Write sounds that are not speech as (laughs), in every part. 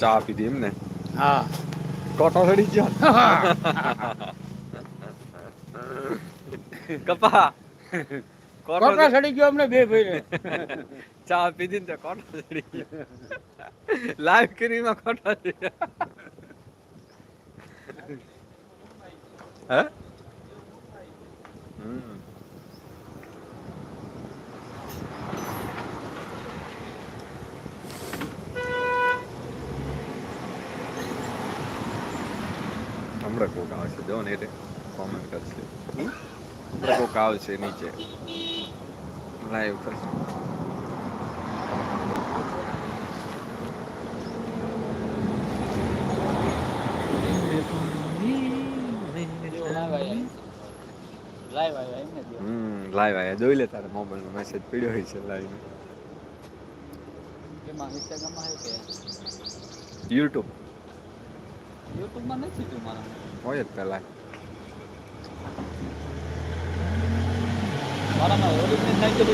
ચા પીધી એમ ને હા. કોટો સડી ગયો. કપા. કોટો સડી ગયો અમને બે ભાઈ ચા પીધી ને કોટો સડી ગયો. લાઈવ કરીમાં કોટો સડી. હે? હમ. હમણાં કોક આવશે જો ને એટલે કોમેન્ટ કરશે. હમણાં કોક આવશે નીચે. લાઈવ કરશે. લાઈવ આવ્યા જોઈ લે તારા મોબાઈલ મેસેજ પડ્યો હોય છે લાઈવ યુટ્યુબ યુટ્યુબમાં નથી જો મારા હોય જ પહેલાં મારામાં ઓરિજિનલ થાય છે.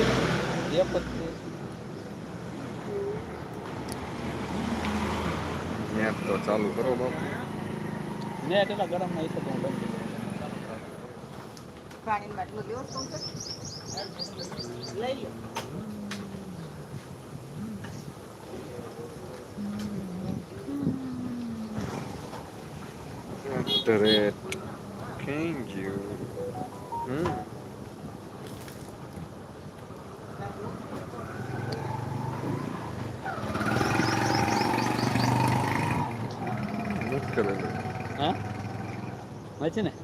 મેપ તો ચાલુ કરો બાપુ. મેં એટલા ગરમ નહીં થતો હું બંધ કરી દઉં. પાણીની બાટલો લેવો લઈ લો. after it. Can you? Hmm. Look at it. Huh? What's in it?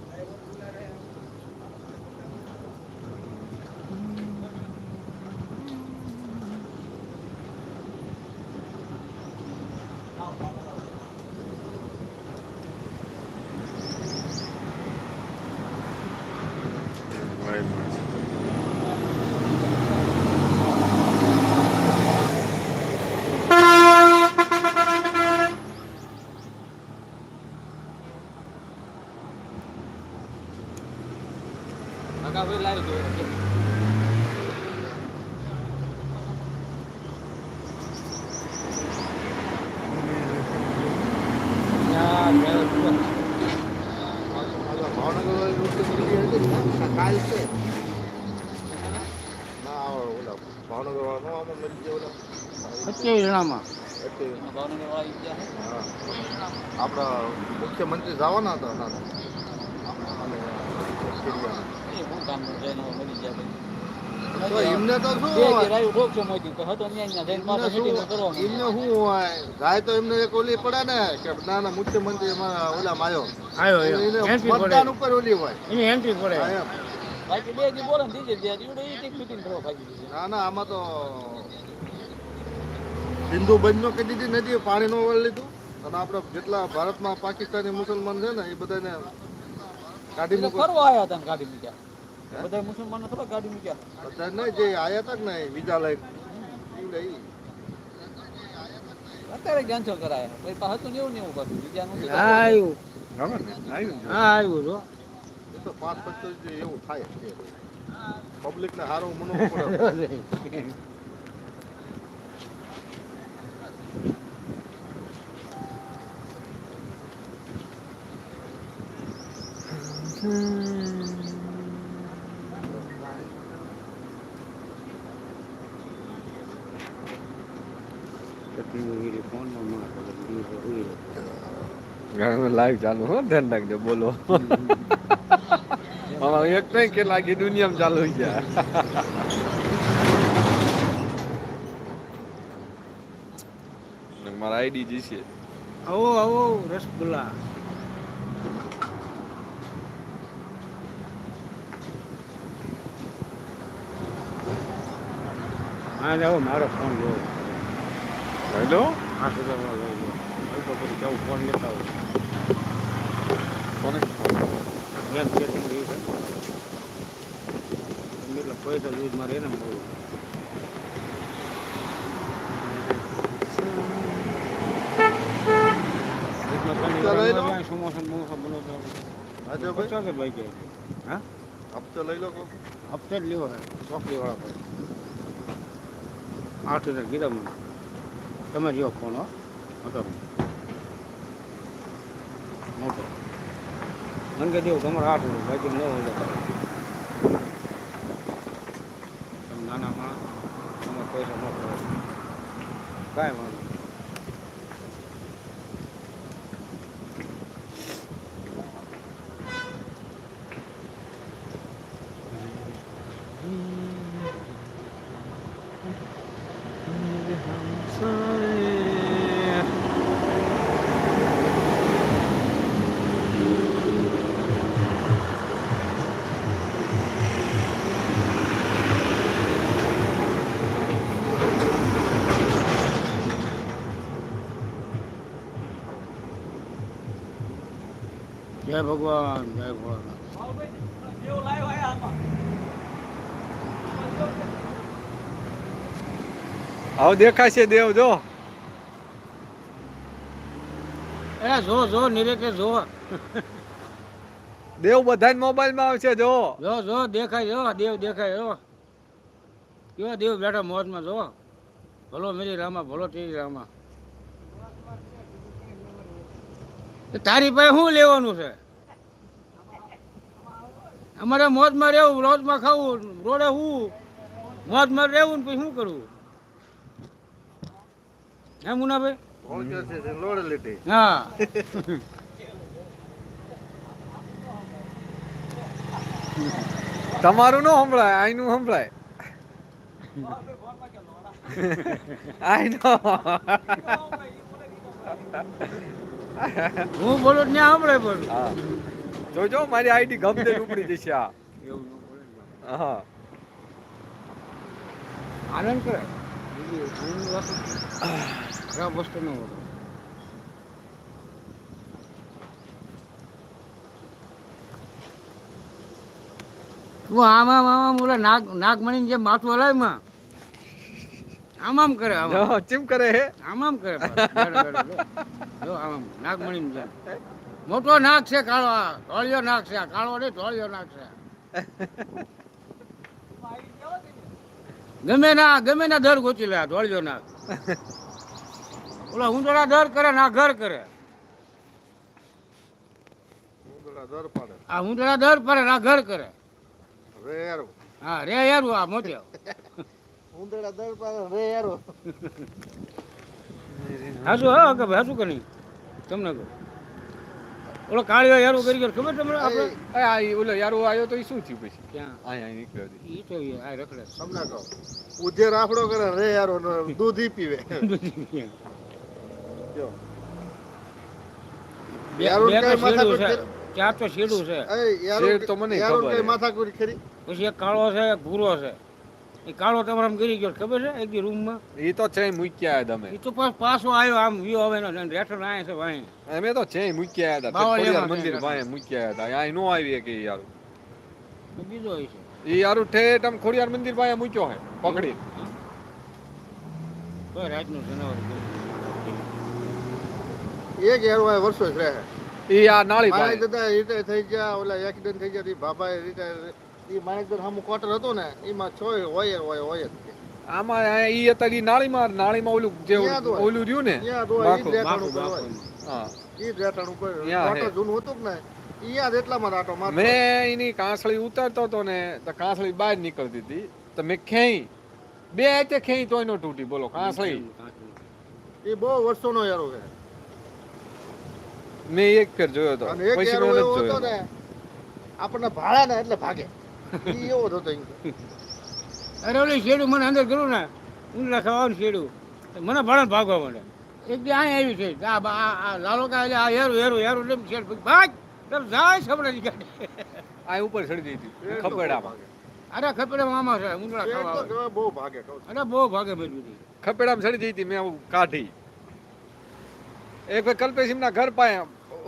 very good. Bhavnagar આપણા મુખ્યમંત્રી જવાના હતા તો એમને તો શું શું જાય તો એમને એક ઓલી પડે ને કે ના ના મુખ્યમંત્રી અમારા ઓલા માયો. આવ્યો એન્ટ્રી ઉપર ઓલી હોય. એન્ટ્રી પડે. બાકી બે દી બોલે ને ત્રીજે દી. આજે ઈ કરવા ભાગી દીધી. ના ના આમાં તો હિન્દુ બંધનો કહી દીધી નથી પાણી નો વળ લીધું. અને આપણે જેટલા ભારતમાં પાકિસ્તાની મુસલમાન છે ને એ બધાને કાઢી મૂકો. ફરવા આવ્યા હતા ને કાઢી મૂક્યા? બધા મુસલમાનો થોડા કાઢી મૂક્યા? બધા નહીં જે આયા હતા ને વિઝા લઈને. અત્યારે કેન્સલ કરાયા. પછી પાછું એવું ને એવું પાછું બીજા નથી. હા આવ્યું આવ્યું. હા આવ્યું તો પાંચ પચીસ એવું થાય પબ્લિક ને સારું મનવું પડે. લાઈવ ચાલુ હો ધ્યાન રાખજો બોલો. (laughs) એક નહીં કે લાગી દુનિયામાં ચાલુ થઈ ગયા. મારા આઈડી જી છે. આવો આવો રસગુલ્લા. હા જાઓ મારો ફોન લો. હેલો હા તો ફોન લેતા આવું કોને ગેમ સેટિંગ રહી છે એટલે પૈસા યુઝ મારે એને મળવું હપ્તો લઈ લો. હપ્તે જ લેવો ચોકડી વાળા આઠ હજાર કીધા મને. તમે જો ફોન હો. હતો. મોટો. મને કે દેવું તમારે આઠ હજાર બાકી નવ હોય તો તમે નાના માણસ તમારે પૈસા ન કરો કાંઈ વાંધો નહીં. જય ભગવાન જય ભોળાનાથ આવ દેખાશે દેવ જો. એ જો જો નિરેકે જો. દેવ બધા મોબાઈલમાં આવશે જો. જો જો દેખાય જો દેવ દેખાય જો. કેવો દેવ બેઠા મોજમાં જો. ભલો મેરી રામા ભલો તેરી રામા. તારી પાસે શું લેવાનું છે? અમારે મોજમાં રહેવું લોજમાં ખાવું રોડે હું મોજમાં રહેવું ને પછી શું કરવું? હે મુનાભાઈ? લોડ લીધી હા. તમારું નો સંભળાય આઈનું સંભળાય. આઈ નો. હું બોલું ત્યાં સંભળાય બોલું જોજો મારી આઈડી ગમતે ઉપડી જશે આ. એવું ને. હા. આનંદ કરે. ખરાબ વસ્તુ ન હોય. તું આમ આમ આમ ઓલા નાગ નાગમણીને જે માથું હલાવ્યું આમ આમ કરે આમ. ચીમ કરે હે. આમ આમ કરે જો. આમ નાગમણીની જેમ. મોટો નાક છે કાળો આ ધોળિયો નાક છે આ કાળો નહીં ધોળિયો નાક છે. ગમે ના ગમે ના દર ગોચી લે આ ધોળિયો નાગ ઓલા ઊંધોડા દર કરે ના ઘર કરે. આ ઊંધોડા દર પડે ના ઘર કરે. રે યારો. હા રે યારું આ મોત્યો ઉંદરડા દર પાડે રે યારો. હાસુ હા કે હાસુ કે નહીં? તમને કહું. ઓલો કાળિયો યારો કરી ગયો. ખબર તમને આપણે? એ આ ઓલો યારો આવ્યો તો ઈ શું થયું પછી? ક્યાં? અહીંયા નીકળ્યો ઈ. ઈ તો આ રખડે. તમને કહો ઉધે રાફડો કરે રે યારો દૂધ ઈ પીવે. (laughs) માથા ચાર તો શેરડું છે. યારો તો મને ખબર. માથાકૂટ ખરી પછી એક કાળો છે એક ભૂરો છે. એ કાળો તમારા ગીરી ગયો ખબર છે? એક રૂમમાં એ તો છે મૂક્યા તમે એ તો પાછ પાછો આવ્યો આમ વ્યૂ આવે ને રેઠણ આયા છે ભાઈ. અમે તો છે મૂક્યા હતા. ખોડિયાર મંદિર ભાઈ પાસે મૂક્યા હતા. અહીં નો આવી કે યાર. બીજો ઈ છે. એ યાર ઠેઠ આમ ખોડિયાર મંદિર ભાઈ મૂક્યો હે પકડી. તો રાતનું જનાવર એક યાર હોય વર્ષો જ રહે. ઈ આ નાળી ભાઈ. એ દાદા રિટાયર થઈ ગયા ઓલા એક્સિડન્ટ થઈ ગયા બાબા રિટાયર ઈ માણેક દાદા સામું ક્વાર્ટર હતો ને એમાં છ હોય હોય હોય જ આમાં આ અત્યારે નાળીમાં નાળીમાં ઓલું જે ઓલું રહ્યું ને. હા. જૂનું હતું ને યાદ એટલામાં રાટો મેં એની કાંસળી ઉતારતો હતો ને તો કાંસળી બહાર નીકળતી હતી. તો મેં ખેઈ બે હાથે ખેઈ તોય નો તૂટી બોલો કાંસળી. એ બહુ વર્ષોનો યારો છે. મેં એક ફેર જોયો હતો. અને પછી આપણને ભાડા ને એટલે ભાગે. એવો જ અરે ઓલી શેડું મને અંદર ગયું ને ઊંડા ખાવાનું શેડું મને ભાડા ભાગવા માંડે. એક દી અહીં આવી છે. આ આ આ લાલો કા એટલે આ હેરું હેરું હેરું એટલે શેડ ભાગ તમે જાય સબડે કાઢે આ ઉપર ચડી હતી શેઠ ખપેડામાં. અરે ખપેડામાં મામા છે ઊંધા ખાવા બહુ ભાગે અરે બહુ ભાગે ભરી હતી. ખપેડામાં ચડી હતી મેં કાઢી. એક કલ્પેશિમ કલ્પેશ ના ઘર પાસે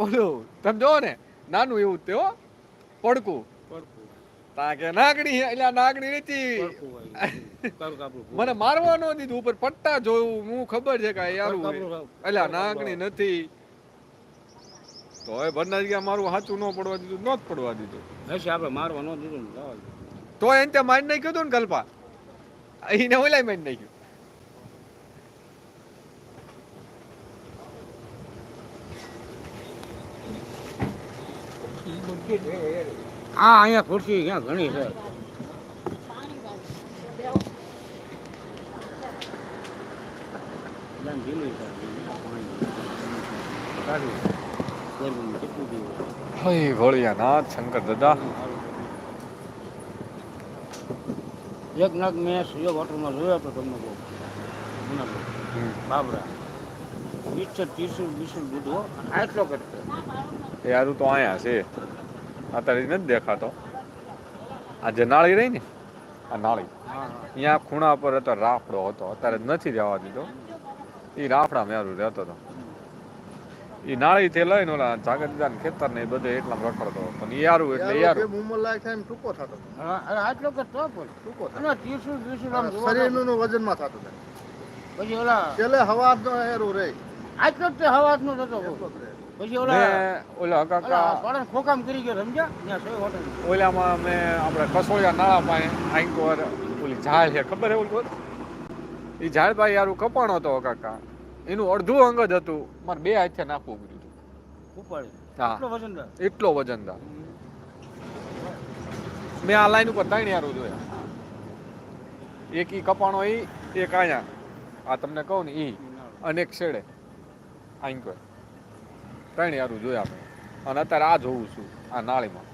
ઓલું તમે જોવો ને નાનું એવું તેઓ પડકું. કે એટલે નથી. કાપડું. (laughs) મને મારવાનો દીધું ઉપર પટ્ટા જોયું હું ખબર છે કે યારું. એટલે નાગણી નથી. તો હવે ભરના જગ્યા મારું સાચું ન પડવા દીધું ન જ પડવા દીધું. હશે આપણે મારવા ન દીધું. તો એને ત્યાં મારી નાખ્યું હતું ને કલ્પા એને ઓલાય મારી નાખ્યું. આ અહીંયા ખુરશી ક્યાં ઘણી છે? હઈ ભોળિયાનાથ શંકર દાદા. એક નગ મેં સુયોગ હોટલમાં જોયો હતો તમને કહું. બાબરા. વીસ ત્રીસું બીસું દૂધ આટલો કરતો. એ હારું તો અહીંયા છે. અત્યારે નથી દેખાતો. આ જે નાળી રહી ને આ નાળી અહીંયા ખૂણા પર હતો રાફડો હતો. અત્યારે નથી જવા દીધો. એ રાફડા મેરું રહેતો હતો એ નાળી થી લઈને ઓલા જાગરદાન ખેતર ને બધે એટલા રખડતો પણ એ યારું એટલે યાર, મુમલ લાયક થાય એમ ટૂંકો થતો આટલો કરતો પણ ટૂંકો થતો અને ત્રીસું બીસું આમ શરીરનું વજન વજનમાં થતું થાય પછી ઓલા છેલ્લે હવાજ નો હેરું રહે આટલો જ તે હવાજનો થતો એટલો રહે. પછી ઓલા ઓલા કાકા ખોકામ કરી ગયો સમજ્યા? ઓલામાં મેં આપણે કસોળિયા નાળા પાસે આંકોર ઓલી ઝાડ છે ખબર હે ઓલું એ ઝાડ પાસે યારું કપાણો હતો કાકા. એનું અડધું અંગ જ હતું. મારે બે હાથે નાખવું પડ્યું હતું. એટલો વજનદાર મેં આ લાઈન ઉપર ત્રણ યારું જોયા. એક ઈ કપાણો ઈ એક આયા. આ તમને કહું ને ઈ. અને એક છેડે. આંકો ત્રણ યારું જોયા મેં. અને અત્યારે આ જોઉં છું આ નાળીમાં.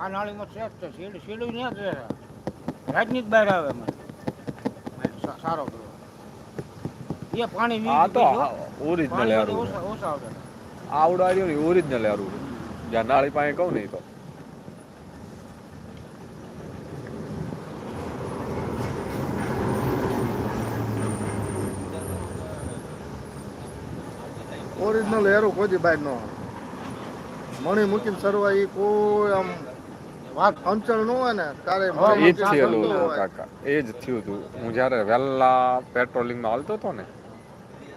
આ નાળીમાં છે જ તે શેડ ન ત્યાં જ જ બહાર આવે મને. સારો એ પાણી આ તો ઓરિજિનલ યારું ઓછા આવડો આવ્યો ઓરિજિનલ યારું જ્યાં નાળી પાસે કહું ને એ તો. ઓરિજિનલ હેરું કોઈ બહાર ન. મણી મૂકીને સરવા એ કોઈ આમ વાત અંચળ ન હોય ને તારે એ જ થયેલું હતું. કાકા. એ જ થયું હતું હું જ્યારે વહેલા પેટ્રોલિંગમાં હાલતો હતો ને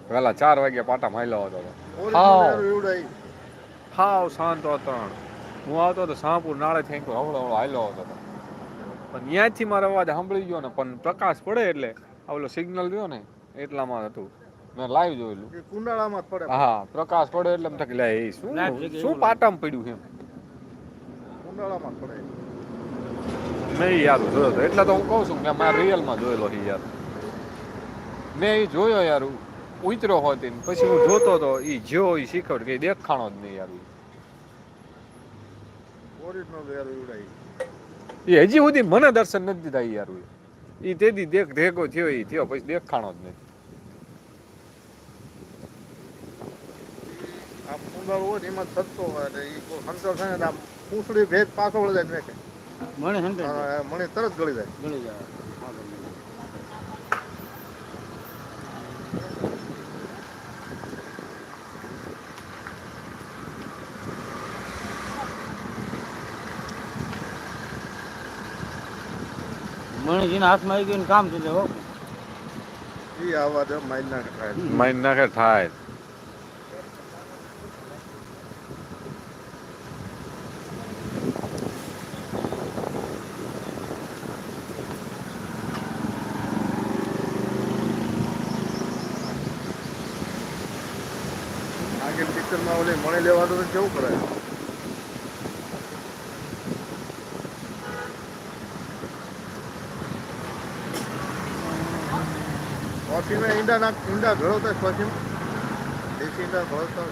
વહેલા ચાર વાગ્યા પાટા માયલો હતો. હાવ. હાવ શાંત વાતાવરણ. હું આવતો હતો સાંપુર નાળે થઈ હવળો હવળો હાલ્યો આવતો હતો. પણ ત્યાંથી મારો અવાજ સાંભળી ગયો ને પણ પ્રકાશ પડે એટલે આ ઓલો સિગ્નલ રહ્યો ને એટલામાં હતું. મેં લાઈવ જોયેલું. કુંડાળામાં પડે. હા પ્રકાશ પડે એટલે એમ થાય લે એ શું? શું પાટામ પડ્યું એમ? કુંડાળામાં પડે. મેં યાર જોયો હતો એટલે તો હું કહું છું કે મારા રિયલમાં જોયેલો છે યાર મેં એ જોયો યાર ઉતર્યો હોતી પછી હું જોતો હતો એ જ્યો એ શીખવડ કે દેખાણો જ નહીં યાર. એ હજી સુધી મને દર્શન નથી દીધા યાર એ તેથી દેખ ભેગો થયો એ થયો પછી દેખાણો જ નહીં આ હોય એમાં થતો હોય એટલે એ કોઈ હંસર થાય ને પૂંછડી ભેજ પાછો વળી જાય મેં મણે મણે મણી તરત ગળી જાય. ગળી જાય. હાથમાં આવી ગયું ને કામ થઈ જાય હો. એ આવા દે માઇલ ના ખાય. માઇન્ડ નાખે થાય. આગળ પિક્ચરમાં ઓલે મણી લેવાનું તો કેવું કરાય? કોફીમાં ઈંડા નાખ ઈંડા ઘડોતા કોફીમાં દેશી ઈંડા ઘડોતા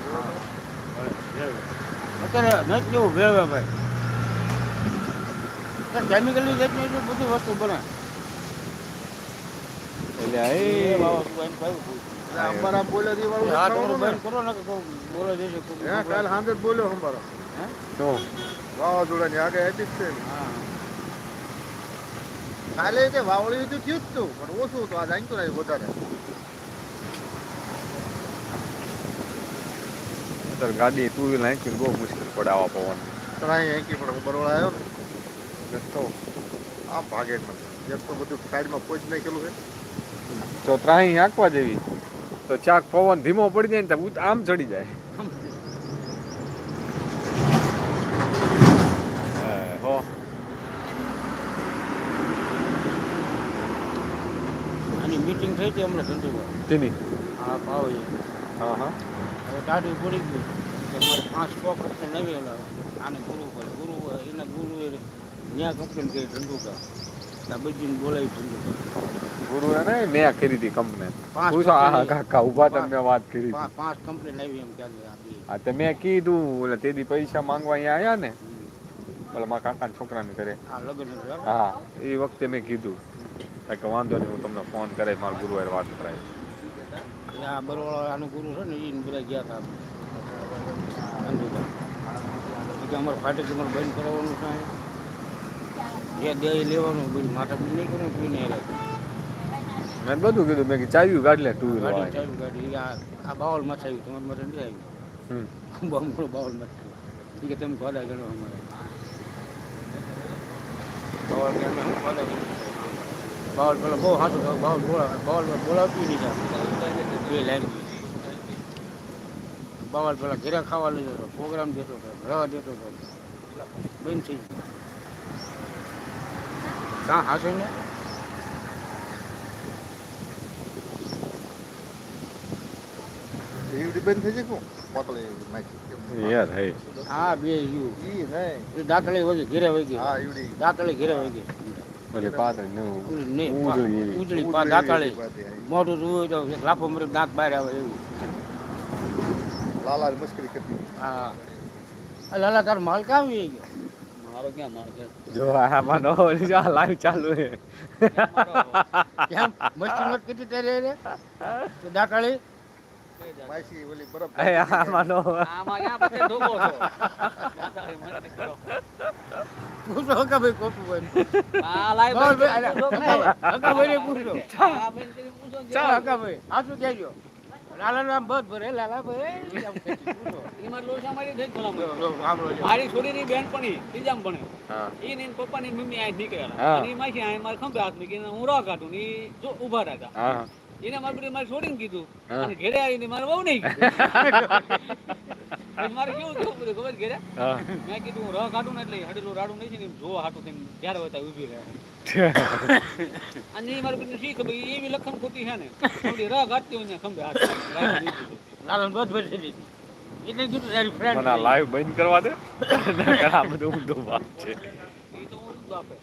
અત્યારે નથી કેવું ભેવે ભાઈ. કેમિકલની જાતની એટલી બધી વસ્તુ બને. એટલે એ બાબા તું એમ કહ્યું તું. અંબારામ બોલ્યા દી વાળું હા ને. બંધ કરો ને બોલે જશે કોઈ હે જ બોલ્યો અંબારામ. આગળ હતી જ છે ને. હા કાલે તે વાવળી તો થયું જ તું પણ ઓછું હતું આજ આંક્યું ને વધારે. અત્યારે ગાડી ટુ વ્હીલ નાખી બહુ મુશ્કેલ પડે આવા પવન ત્રણ અહીં આંકી પણ બરોડા આવ્યો ને. તો આ ભાગે જ નથી. એક તો બધું સાઈડમાં પોચ નાખેલું છે. તો ત્રાહી આંકવા જેવી. તો ચાક પવન ધીમો પડી જાય ને તો ઉત- આમ ચડી જાય. હે, હો. આની મીટિંગ થઈ હતી હમણાં ધંધુમાં. તેની? હા ભાવ. હા હા. હવે ટાઢું પડી ગયું કે મારે પાંચ સ્ટોક નવી આને ગુરુ પર ગુરુ એના ગુરુ ત્યાં કંપની કરી ધંધુકા. બધી બોલાવી ગુરુએ ગુરુ મેં કરી હતી કંપની પૂછો આ કાકા ઊભા તમે વાત કરી પાંચ કંપની લાવી એમ આપી હા તે મેં કીધું એટલે તે દી પૈસા માંગવા અહીંયા આવ્યા ને. ઓલા મારા કાકાના છોકરાને ઘરે. હતું? હા એ વખતે મેં કીધું કાંઈ કે વાંધો નહીં હું તમને ફોન કરે મારા ગુરુવારે વાત કરાય એટલે આ બરોડા ગુરુ છે ને એ બધા ગયા હતા કે અમારે ફાટે તમારે બંધ કરાવવાનું છે જે દે લેવાનું બધું માથા નહીં કોઈને હેરાન. મેં બધું કીધું મેં ચાવ્યું ગાડી લે ટુ ગાડી વ્હીલર ગાડી આ બાવલમાં ચાવ્યું તમારે માટે નથી હમ. આવ્યું બહુ બાવલમાં થયું કે તમે ગોડા ગણો અમારે. બાવલ ગણો? બાવલ પેલા બહુ હાથું બાવલ બોલા બાવલ બોલાવતું નહીં બે લાઈન. બાવલ પેલા ઘેરા ખાવા લઈ જતો પ્રોગ્રામ દેતો હતો રવા દેતો હતો. બંધ થઈ ગયું. કાં હાથું ને હે બે દાંતળી વગી ઘેરે વગી દાંતળી ઘેરે વગી ઓલી પાતળી નહીં, ઉજળી ઉજળી દાંતળી મોઢું જોયું તો એક લાફો મરે દાંત બહાર આવે એવું લાલા મુશ્કેલી કરતી હા લાલા તાર માલ કામ આવી ગયો મારો ક્યાં મારો છે? જો આમાં નો જો આ લાઈવ ચાલુ છે. કેમ? મસ્તી મત કેટલી ત્યારે રે તો દાંતળી માસી ઓલી બરફ એ આમાં નો આમાં ક્યાં પછી ધોકો છો? દાદાએ મને કરો. પૂછો હકા ભાઈ કોપી ભાઈ આ લાઈવ ભાઈ ભાઈને પૂછો. આ બેન હકા ભાઈ આ શું કહેજો? લાલા નામ બધ ભરે લાલા મારી છોરીની બેનપણી ત્રીજામાં ભણે. હા. ઈ ને એની પપ્પાની મમ્મી અહીં નીકળ્યા હા. અને ઈ માસી આ મારે ખંભે હાથ મૂકીને હું રાહ કાઢું ને ઈ જો ઊભા રહ્યા હતા. હા એને મારી બધી મારી છોડીને કીધું. અને ઘેરે આવીને મારે બહુ નહીં કીધું. (laughs) મારે કેવું કેવું બધું ખબર ઘેરે મેં કીધું હું રાહ કાઢું ને એટલે હડેલું રાડું નહીં છે ને એમ જોવા હાટું થઈને જ્યારે હોય ઊભી રહે. (laughs) અને મારી બધી શી ખબર ઈ એવી લખન ખોટી છે ને? થોડી રાહ કાઢતી હોય ને ખંભે હાથ બધ ભરી દીધી. એટલે કીધું તારી મને લાઈવ બંધ કરવા દે. આ બધું ઊંધું છે. ઈ તો આપે.